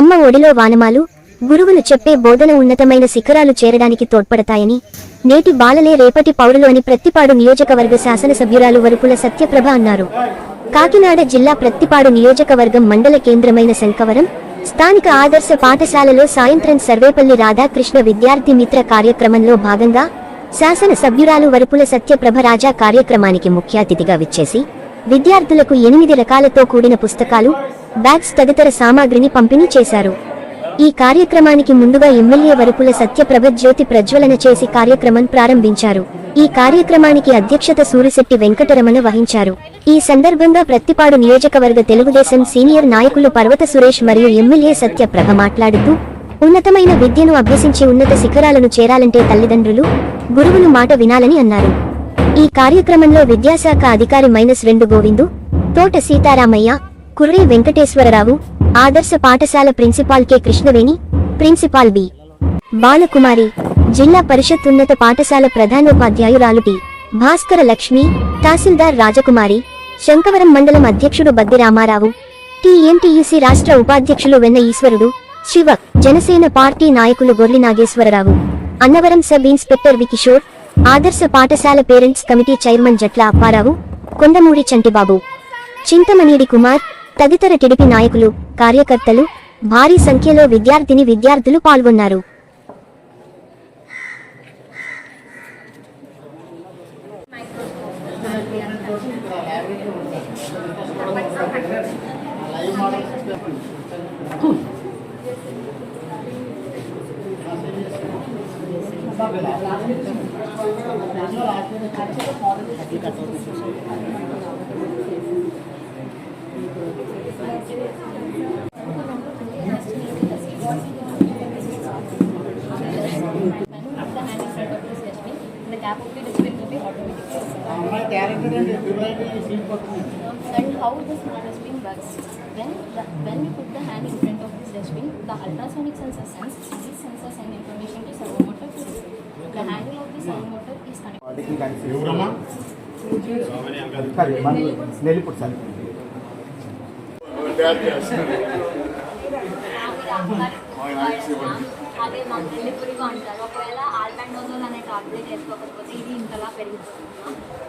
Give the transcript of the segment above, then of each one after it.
అమ్మ ఒడిలో వానమాలు గురువులు చెప్పే బోధన ఉన్నతమైన శిఖరాలు చేరడానికి తోడ్పడతాయని నేటి బాలలే రేపటి పౌరులు అని ప్రత్తిపాడు నియోజకవర్గ శాసనసభ్యురాలు వరుపుల సత్యప్రభ అన్నారు. కాకినాడ జిల్లా ప్రత్తిపాడు నియోజకవర్గం మండల కేంద్రమైన శంకవరం స్థానిక ఆదర్శ పాఠశాలలో సాయంత్రం సర్వేపల్లి రాధాకృష్ణ విద్యార్థి మిత్ర కార్యక్రమంలో భాగంగా శాసన సభ్యురాలు వరుపుల సత్యప్రభ రాజా కార్యక్రమానికి ముఖ్య అతిథిగా విచ్చేసి విద్యార్థులకు ఎనిమిది రకాలతో కూడిన పుస్తకాలు బ్యాగ్స్ తదితర సామాగ్రిని పంపిణీ చేశారు. ఈ కార్యక్రమానికి ముందుగా ఎమ్మెల్యే వరుపుల సత్యప్రభ జ్యోతి ప్రజ్వలన చేసి కార్యక్రమం ప్రారంభించారు. ఈ కార్యక్రమానికి అధ్యక్షత సూరిశెట్టి వెంకటరమణ వహించారు. ఈ సందర్భంగా ప్రత్తిపాడు నియోజకవర్గ తెలుగుదేశం సీనియర్ నాయకులు పర్వత సురేష్ మరియు ఎమ్మెల్యే సత్యప్రభ మాట్లాడుతూ ఉన్నతమైన విద్యను అభ్యసించి ఉన్నత శిఖరాలను చేరాలంటే తల్లిదండ్రులు గురువులు మాట వినాలని అన్నారు. ఈ కార్యక్రమంలో విద్యాశాఖ అధికారి మైనస్ రెండు గోవిందు తోట సీతారామయ్య కుర్రే వెంకటేశ్వరరావు ఆదర్శ పాఠశాల principal K Krishnaveni principal B. Balakumari Zilla Parishad ఉన్నత పాఠశాల ప్రధానోపాధ్యాయురాలు టి. భాస్కర లక్ష్మి తహసీల్దార్ రాజకుమారి శంకవరం మండలం అధ్యక్షుడు బద్ది రామారావు టీఎంటీయూసీ రాష్ట్ర ఉపాధ్యక్షులు వెన్న ఈశ్వరుడు శివ జనసేన పార్టీ నాయకులు Gorli Nageswararao Annavaram sub inspector V. Kishore ఆదర్శ పాఠశాల పేరెంట్స్ కమిటీ చైర్మన్ జట్ల అప్పారావు కొండమూరి చంటిబాబు. చింతమనేడి కుమార్ తదితర టిడిపి నాయకులు కార్యకర్తలు భారీ సంఖ్యలో విద్యార్థిని విద్యార్థులు పాల్గొన్నారు. And how this dustbin works. When, the, when you put the hand in front of this dustbin, the ultrasonic sensor sends this sensors sends information to servo motor. The handle నెల్లిపుడు sir అదే మాకు నెల్లిపురిగా అంటారు ఒకవేళ ఆల్పాండోజోల్ అనే tablet వేసుకోకపోతే ఇది ఇంతలా పెరుగుతుంది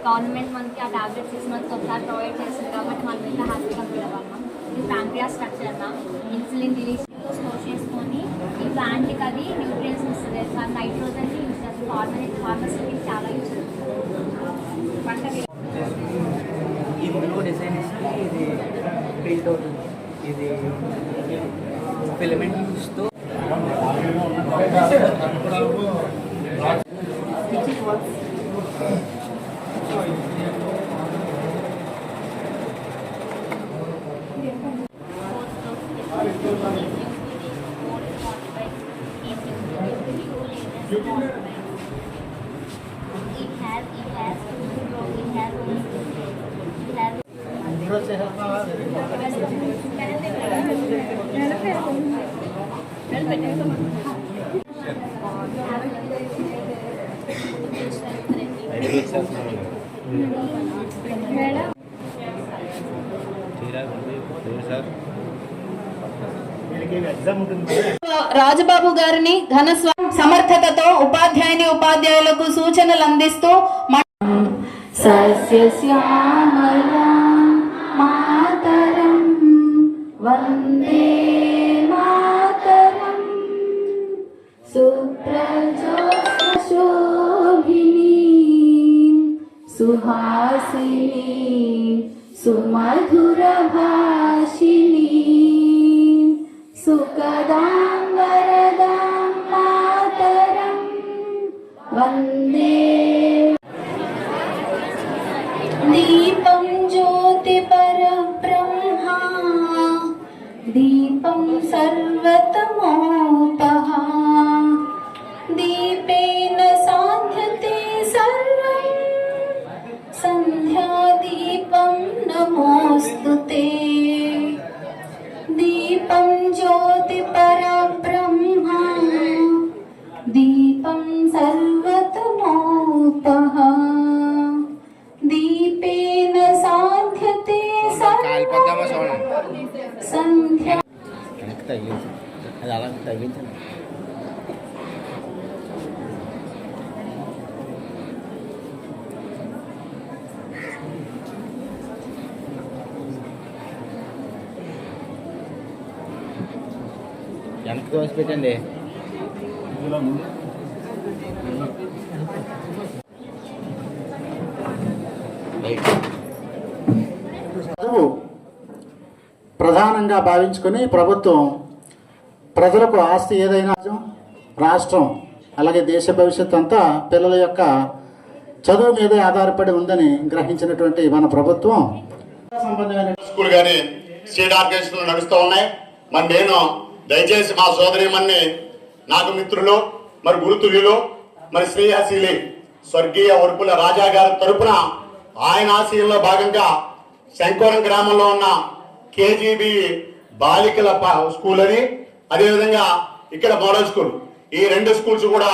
గవర్నమెంట్ మనకి ఆ టాబ్లెట్ సిక్స్ మంత్స్ ఒకసారి ప్రొవైడ్ చేస్తుంది కాబట్టి మనం ఎంత హ్యాపీగా ఫీల్ అవ్వాలి మ్యామ్ ఇది ప్యాంక్రియా స్ట్రక్చర్ మ్యామ్ ఇన్సులిన్ డిలీషన్లో స్టోర్ చేసుకొని ఈ ప్లాంట్కి అది న్యూట్రియన్స్ ఇస్తుంది నైట్రోజన్ యూజ్ చేస్తుంది. ఫార్మర్ ఫార్మర్స్కి చాలా యూజ్ డిజైన్ ఇది ప్రింట్ అవుతుంది. ఇది ఫిలమెంట్ యూస్తో రాజబాబు గారిని ఘన సమర్థతతో ఉపాధ్యాయుని ఉపాధ్యాయులకు సూచనలు అందిస్తూ సస్యశ్యామలా वन्दे मातरम्। सुप्रजोशोभिनी सुहासिनी। सुमधुरभाषिणी सुकदा सन्ध्यादीपं नमोऽस्तु ఎంత కోసి పెట్టండి? ప్రధానంగా భావించుకొని ప్రభుత్వం ప్రజలకు ఆస్తి ఏదైనా రాష్ట్రం అలాగే దేశ భవిష్యత్తు అంతా పిల్లల యొక్క చదువు మీదే ఆధారపడి ఉందని గ్రహించినటువంటి మన ప్రభుత్వం. సంబంధమైన స్కూల్ గాని స్టేట్ ఆర్గనైజేషన్లు నడుస్తూ ఉన్నాయి. మరి నేను దయచేసి మా సోదరిమన్ని నాకు మిత్రులు మరి గురుతుల్యులు మరి శ్రీహాశీలి స్వర్గీయ ఉరుపుల రాజా గారి తరపున ఆయన ఆశయంలో భాగంగా శంకోరం గ్రామంలో ఉన్న కేజీబీ బాలికల స్కూల్ అని అదేవిధంగా ఇక్కడ మోడల్ స్కూల్. ఈ రెండు స్కూల్స్ కూడా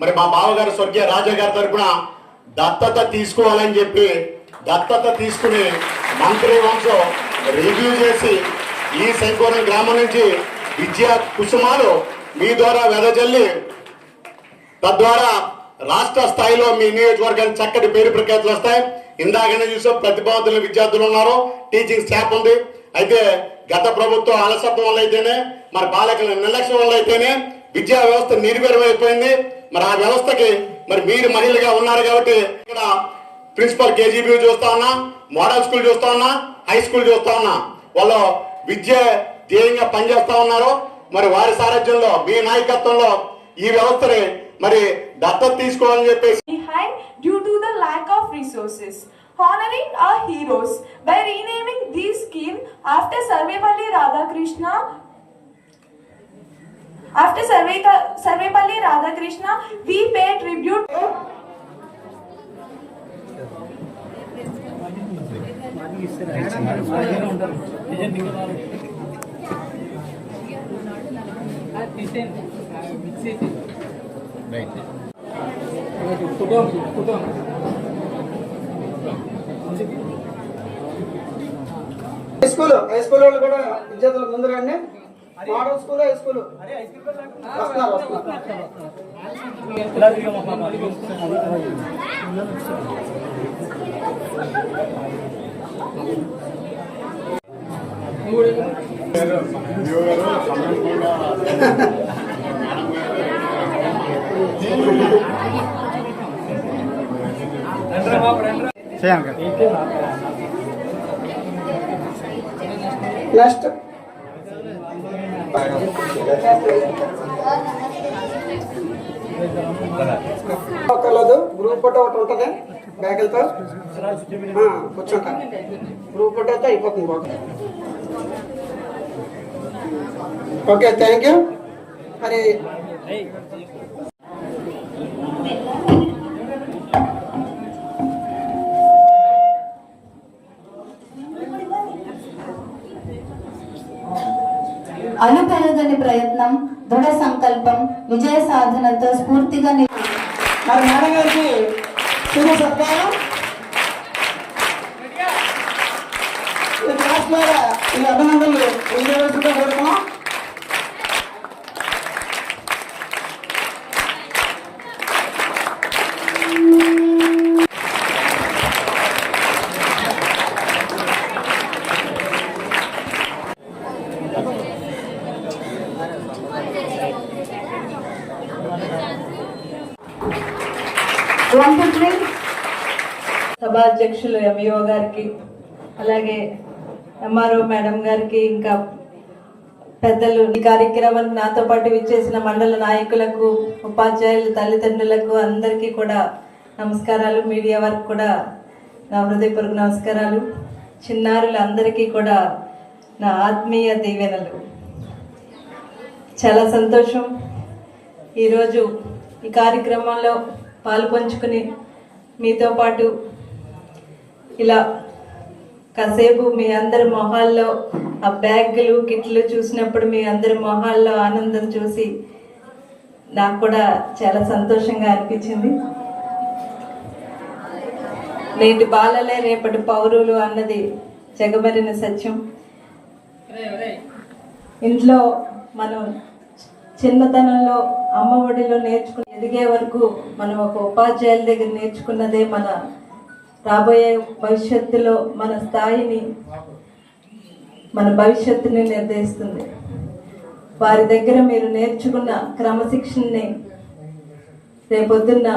మరి మా బావగారు స్వర్గీయ రాజా గారి తరపున దత్తత తీసుకోవాలని చెప్పి దత్తత తీసుకుని మంత్రి వంశం రివ్యూ చేసి ఈ శంకోరం గ్రామం నుంచి విద్యా కుసుమాలు మీ ద్వారా వెదజల్లి తద్వారా రాష్ట్ర స్థాయిలో మీ నియోజకవర్గానికి చక్కటి పేరు ప్రఖ్యాతులు వస్తాయి. ఇందాకనే చూసాం ప్రతిభావంతుల విద్యార్థులు ఉన్నారు. టీచింగ్ స్టాఫ్ ఉంది. అయితే గత ప్రభుత్వం అలసత్వం వల్ల అయితేనే మరి బాలకుల నిర్లక్ష్యం వల్ల అయితేనే విద్యా వ్యవస్థ నిర్వీర్యమైపోయింది మరి ఆ వ్యవస్థకి మరి మీరు మహిళగా ఉన్నారు కాబట్టి ఇక్కడ ప్రిన్సిపల్ కేజీబీ చూస్తా ఉన్నా మోడల్ స్కూల్ చూస్తా ఉన్నా హై స్కూల్ చూస్తా ఉన్నా. వాళ్ళు విద్య ధ్యేయంగా పనిచేస్తా ఉన్నారు మరి వారి సారథ్యంలో మీ నాయకత్వంలో ఈ వ్యవస్థని మరి దత్తత తీసుకోవాలని చెప్పేసి due to the lack of resources. Honoring our heroes by renaming this scheme after Sarvepalli Radhakrishna. After Sarve- Sarvepalli Radhakrishna, we pay tribute. Right high school high school వాళ్ళు కూడా విద్యార్థులు ముందు రండి మోడల్ స్కూల్ హై స్కూల్ వస్తున్నారు. వస్తున్నారు. Next ఒకర్లేదు group photo ఒకటి ఉంటుంది బ్యాగులతో కూర్చుంటా. గ్రూప్ ఫోటో అయితే అయిపోతుంది బాగా ఓకే థ్యాంక్ యూ మరి అలుపెరగని ప్రయత్నం దృఢ సంకల్పం విజయ సాధనతో స్ఫూర్తిగా మరి మేడం గారికి శుభ సత్కారం. ఈ క్లాస్ ద్వారా ఈ ఎంఈఓ గారికి అలాగే ఎంఆర్ఓ మేడం గారికి ఇంకా పెద్దలు ఈ కార్యక్రమానికి నాతో పాటు విచ్చేసిన మండల నాయకులకు ఉపాధ్యాయులు తల్లిదండ్రులకు అందరికీ కూడా నమస్కారాలు. మీడియా వారికి కూడా నా హృదయపూర్వక నమస్కారాలు. చిన్నారులందరికీ కూడా నా ఆత్మీయ దీవెనలు. చాలా సంతోషం. ఈరోజు ఈ కార్యక్రమంలో పాలు పంచుకుని మీతో పాటు ఇలా కాసేపు మీ అందరి మొహాల్లో ఆ బ్యాగులు కిట్లు చూసినప్పుడు మీ అందరి మొహాల్లో ఆనందం చూసి నాకు కూడా చాలా సంతోషంగా అనిపించింది. నేటి బాలలే రేపటి పౌరులు అన్నది జగమరిన సత్యం. ఇంట్లో మనం చిన్నతనంలో అమ్మ ఒడిలో నేర్చుకున్న ఎదిగే వరకు మనం ఒక ఉపాధ్యాయుల దగ్గర నేర్చుకున్నదే మన రాబోయే భవిష్యత్తులో మన స్థాయిని మన భవిష్యత్తుని నిర్ణయిస్తుంది వారి దగ్గర మీరు నేర్చుకున్న క్రమశిక్షణని రేపొద్దున్న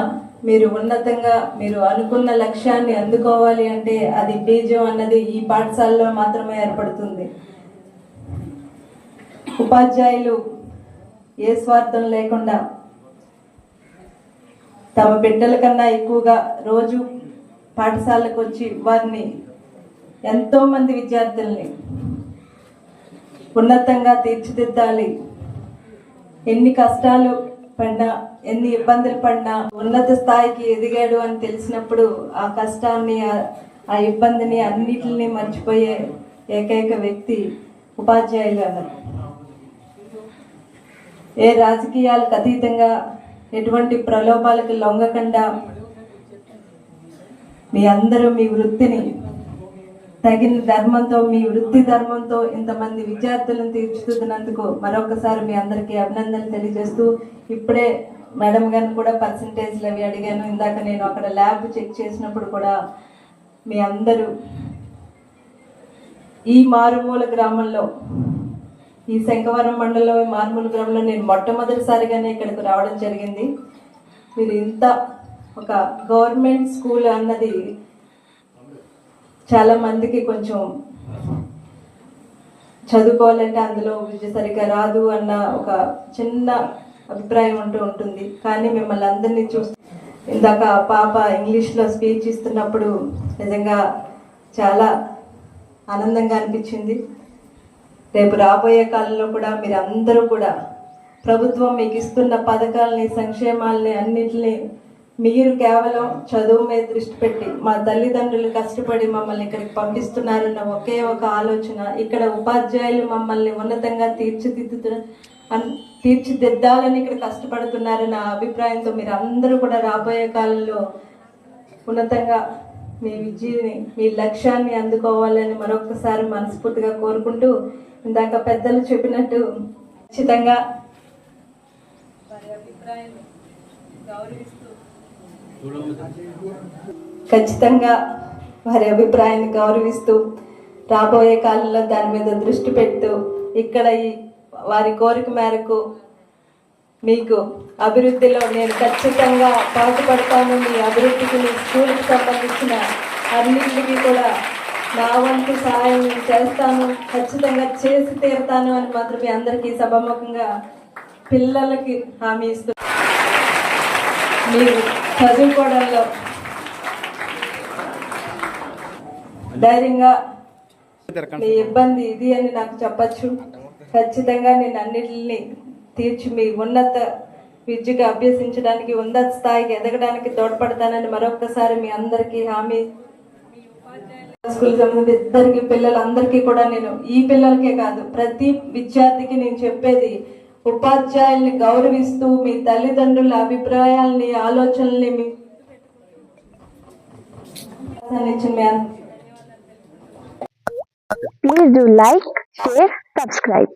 మీరు ఉన్నతంగా మీరు అనుకున్న లక్ష్యాన్ని అందుకోవాలి అంటే అది బీజం అన్నది ఈ పాఠశాలలో మాత్రమే ఏర్పడుతుంది. ఉపాధ్యాయులు ఏ స్వార్థం లేకుండా తమ బిడ్డల కన్నా ఎక్కువగా రోజు పాఠశాలకు వచ్చి వారిని ఎంతో మంది విద్యార్థుల్ని ఉన్నతంగా తీర్చిదిద్దాలి. ఎన్ని కష్టాలు పడినా ఎన్ని ఇబ్బందులు పడినా ఉన్నత స్థాయికి ఎదిగాడు అని తెలిసినప్పుడు ఆ కష్టాన్ని ఆ- ఆ ఇబ్బందిని అన్నిటిని మర్చిపోయే ఏకైక వ్యక్తి ఉపాధ్యాయులు అన్నారు ఏ రాజకీయాలకు అతీతంగా ఎటువంటి ప్రలోభాలకు లొంగకుండా మీ అందరూ మీ వృత్తిని తగిన ధర్మంతో మీ వృత్తి ధర్మంతో ఇంతమంది విద్యార్థులను తీర్చిదిద్దినందుకు మరొకసారి మీ అందరికీ అభినందనలు తెలియజేస్తూ ఇప్పుడే మేడం గారిని కూడా పర్సంటేజ్లు అవి అడిగాను. ఇందాక నేను అక్కడ ల్యాబ్ చెక్ చేసినప్పుడు కూడా మీ అందరూ ఈ మారుమూల గ్రామంలో ఈ శంఖవరం మండలం ఈ గ్రామంలో నేను మొట్టమొదటిసారిగానే ఇక్కడికి రావడం జరిగింది. మీరు ఇంత ఒక గవర్నమెంట్ స్కూల్ అన్నది చాలా మందికి కొంచెం చదువుకోవాలంటే అందులో విద్య సరిగ్గా రాదు అన్న ఒక చిన్న అభిప్రాయం ఉంటూ ఉంటుంది. కానీ మిమ్మల్ని అందరినీ చూసి ఇందాక పాప ఇంగ్లీష్లో స్పీచ్ ఇస్తున్నప్పుడు నిజంగా చాలా ఆనందంగా అనిపించింది. రేపు రాబోయే కాలంలో కూడా మీరు అందరూ కూడా ప్రభుత్వం మీకు ఇస్తున్న పథకాలని సంక్షేమాలని అన్నింటినీ మీరు కేవలం చదువు మీద దృష్టి పెట్టి మా తల్లిదండ్రులు కష్టపడి మమ్మల్ని ఇక్కడికి పంపిస్తున్నారన్న ఒకే ఒక ఆలోచన. ఇక్కడ ఉపాధ్యాయులు మమ్మల్ని ఉన్నతంగా తీర్చిదిద్దుతున్న అన్- తీర్చిదిద్దాలని ఇక్కడ కష్టపడుతున్నారన్న అభిప్రాయంతో మీరు అందరూ కూడా రాబోయే కాలంలో ఉన్నతంగా మీ విజయని మీ లక్ష్యాన్ని అందుకోవాలని మరొకసారి మనస్ఫూర్తిగా కోరుకుంటూ ఇందాక పెద్దలు చెప్పినట్టు ఖచ్చితంగా వారి ఖచ్చితంగా వారి అభిప్రాయాన్ని గౌరవిస్తూ రాబోయే కాలంలో దాని మీద దృష్టి పెడుతూ ఇక్కడ ఈ వారి కోరిక మేరకు మీకు అభివృద్ధిలో నేను ఖచ్చితంగా పాటుపడతాను. మీ అభివృద్ధికి మీ స్కూల్కి సంబంధించిన అన్నింటికి కూడా నా వంతు సహాయం చేస్తాను. ఖచ్చితంగా చేసి తీరుతాను అని మాత్రం మీ అందరికీ సభాముఖంగా పిల్లలకి హామీ ఇస్తూ మీరు చదువుకోవడంలో ధైర్యంగా మీ ఇబ్బంది ఇది అని నాకు చెప్పచ్చు. ఖచ్చితంగా నేను అన్నిటిని తీర్చి మీ ఉన్నత విద్యగా అభ్యసించడానికి ఉన్నత స్థాయికి ఎదగడానికి తోడ్పడతానని మరొకసారి మీ అందరికీ హామీ స్కూల్ సంబంధించి ఇద్దరికి పిల్లలందరికీ కూడా నేను ఈ పిల్లలకే కాదు ప్రతి విద్యార్థికి నేను చెప్పేది ఉపాధ్యాయుల్ని గౌరవిస్తూ మీ తల్లిదండ్రుల అభిప్రాయాల్ని ఆలోచనల్ని మీ Please do like, share, subscribe.